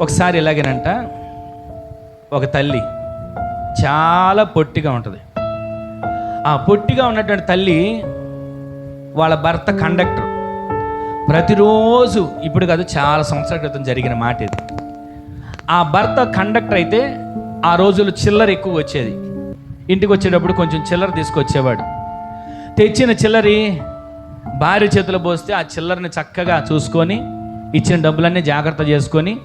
ఒకసారి ఎలాగేనంట ఒక తల్లి చాలా పొట్టిగా ఉంటుంది. ఆ పొట్టిగా ఉన్నటువంటి తల్లి వాళ్ళ భర్త కండక్టర్. ప్రతిరోజు ఇప్పుడు కాదు చాలా సంవత్సరాల క్రితం జరిగిన మాట ఇది. ఆ భర్త కండక్టర్ అయితే ఆ రోజులు చిల్లర ఎక్కువ వచ్చేది. ఇంటికి వచ్చేటప్పుడు కొంచెం చిల్లర తీసుకొచ్చేవాడు. తెచ్చిన చిల్లరి భార్య చేతిలో పోస్తే ఆ చిల్లరని చక్కగా చూసుకొని ఇచ్చిన డబ్బులన్నీ జాగ్రత్త చేసుకొని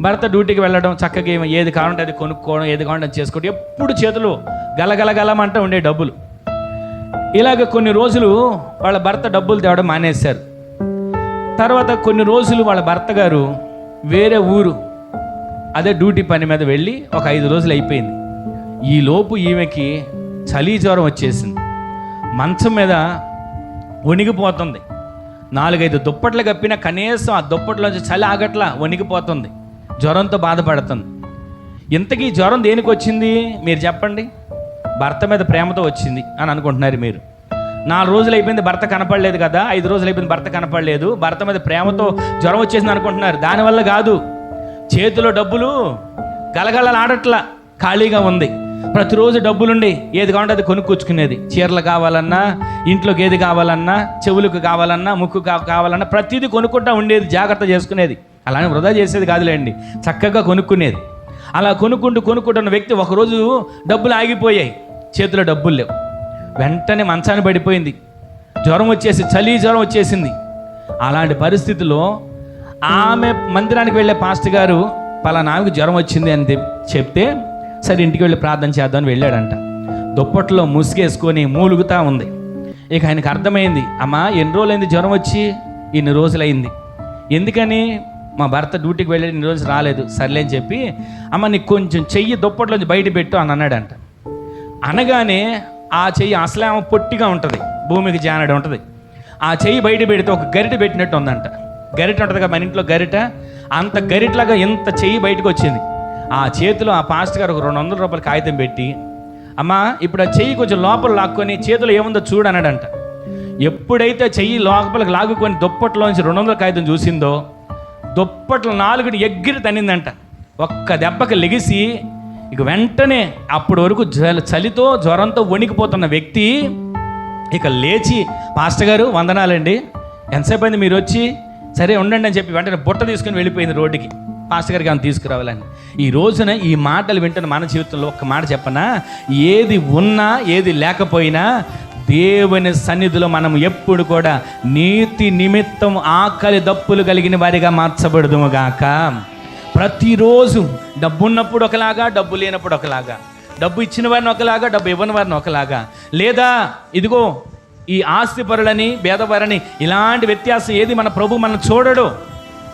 భర్త డ్యూటీకి వెళ్ళడం చక్కగా ఏది కావాలంటే అది కొనుక్కోవడం ఏది కావాలంటే చేసుకోవడం. ఎప్పుడు చేతులు గలగలగలమంటే ఉండే డబ్బులు. ఇలాగ కొన్ని రోజులు వాళ్ళ భర్త డబ్బులు తేవడం మానేశారు. తర్వాత కొన్ని రోజులు వాళ్ళ భర్త గారు వేరే ఊరు అదే డ్యూటీ పని మీద వెళ్ళి ఒక ఐదు రోజులు అయిపోయింది. ఈ లోపు ఈమెకి చలి జ్వరం వచ్చేసింది. మంచం మీద వణిగిపోతుంది. నాలుగైదు దుప్పట్లు కప్పినా కనీసం ఆ దుప్పట్లోంచి చలి ఆగట్లా వణిగిపోతుంది. జ్వరంతో బాధపడుతుంది ఇంతకీ జ్వరం దేనికి వచ్చింది? మీరు చెప్పండి. భర్త మీద ప్రేమతో వచ్చింది అని అనుకుంటున్నారు మీరు. నాలుగు రోజులు అయిపోయింది భర్త కనపడలేదు కదా ఐదు రోజులు అయిపోయింది భర్త కనపడలేదు భర్త మీద ప్రేమతో జ్వరం వచ్చేసింది అనుకుంటున్నారు. దానివల్ల కాదు చేతిలో డబ్బులు గలగలలాడట్లా ఖాళీగా ఉంది. ప్రతిరోజు డబ్బులుండి ఏది కావాలంటే అది కొనుక్కొచ్చుకునేది. చీరలు కావాలన్నా ఇంట్లోకి ఏది కావాలన్నా చెవులకు కావాలన్నా ముక్కు కావాలన్నా ప్రతిదీ కొనుక్కుంటా ఉండేది జాగ్రత్త చేసుకునేది. అలానే వృధా చేసేది కాదులేండి. చక్కగా కొనుక్కునేది. అలా కొనుక్కుంటూ కొనుక్కుంటున్న వ్యక్తి ఒకరోజు డబ్బులు ఆగిపోయాయి. చేతిలో డబ్బులు లేవు. వెంటనే మంచాన్ని పడిపోయింది. జ్వరం వచ్చేసి చలి జ్వరం వచ్చేసింది. అలాంటి పరిస్థితిలో ఆమె మందిరానికి వెళ్ళే పాస్ట్ గారు పలానా ఆమెకు జ్వరం వచ్చింది అని చెప్తే సరే ఇంటికి వెళ్ళి ప్రార్థన చేద్దామని వెళ్ళాడంట. దుప్పట్లో ముసుగేసుకొని మూలుగుతా ఉంది. ఇక ఆయనకు అర్థమైంది అమ్మా ఎన్ని రోజులైంది జ్వరం వచ్చి? ఇన్ని రోజులైంది. ఎందుకని? మా భర్త డ్యూటీకి వెళ్ళి ఇన్ని రోజులు రాలేదు. సర్లే అని చెప్పి అమ్మ నీకు కొంచెం చెయ్యి దుప్పట్లోంచి బయట పెట్టు అని అన్నాడంట. అనగానే ఆ చెయ్యి అసలే ఆమె పొట్టిగా ఉంటుంది. భూమికి జానడి ఉంటుంది. ఆ చెయ్యి బయట పెడితే ఒక గరిట పెట్టినట్టు ఉందంట. గరిట ఉంటుంది కదా మన ఇంట్లో గరిట? అంత గరిటలాగా ఎంత చెయ్యి బయటకు వచ్చింది. ఆ చేతిలో ఆ పాస్ట్ గారు ఒక రెండు వందల రూపాయల కాగితం పెట్టి అమ్మా ఇప్పుడు ఆ చెయ్యి కొంచెం లోపల లాక్కొని చేతిలో ఏముందో చూడు అన్నాడంట. ఎప్పుడైతే చెయ్యి లోపలికి లాగుకొని దుప్పట్లోంచి రెండు వందల కాగితం చూసిందో దుప్పట్లు నాలుగుని ఎగ్గిరి తన్నిందంట. ఒక్క దెబ్బకి లెగిసి ఇక వెంటనే అప్పటి వరకు చలితో జ్వరంతో వణికిపోతున్న వ్యక్తి ఇక లేచి పాస్టర్ గారు వందనాలండి. ఎంతసేపు అయింది మీరు వచ్చి? సరే ఉండండి అని చెప్పి వెంటనే బుట్ట తీసుకుని వెళ్ళిపోయింది రోడ్డుకి. పాస్టర్ గారికి ఆమె తీసుకురావాలని ఈ రోజున ఈ మాటలు వింటున్న మన జీవితంలో ఒక్క మాట చెప్పనా? ఏది ఉన్నా ఏది లేకపోయినా దేవుని సన్నిధిలో మనం ఎప్పుడు కూడా నీతి నిమిత్తం ఆకలి దప్పులు కలిగిన వారిగా మార్చబడదుము గాక. ప్రతిరోజు డబ్బు ఉన్నప్పుడు ఒకలాగా డబ్బు లేనప్పుడు ఒకలాగా డబ్బు ఇచ్చిన వారిని ఒకలాగా డబ్బు ఇవ్వని వారిని ఒకలాగా. లేదా ఇదిగో ఈ ఆస్తి పరులని భేదపరని ఇలాంటి వ్యత్యాసం ఏది మన ప్రభు మనం చూడడు.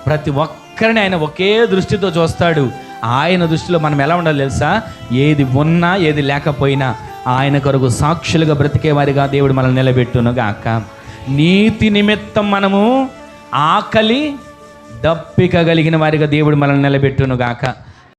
ప్రతి ఒక్కరిని ఆయన ఒకే దృష్టితో చూస్తాడు. ఆయన దృష్టిలో మనం ఎలా ఉండాలి తెలుసా? ఏది ఉన్నా ఏది లేకపోయినా ఆయన కొరకు సాక్షులుగా బ్రతికేవారిగా దేవుడు మనల్ని నిలబెట్టును గాక. నీతి నిమిత్తం మనము ఆకలి దప్పిక కలిగిన వారిగా దేవుడు మనల్ని నిలబెట్టును గాక.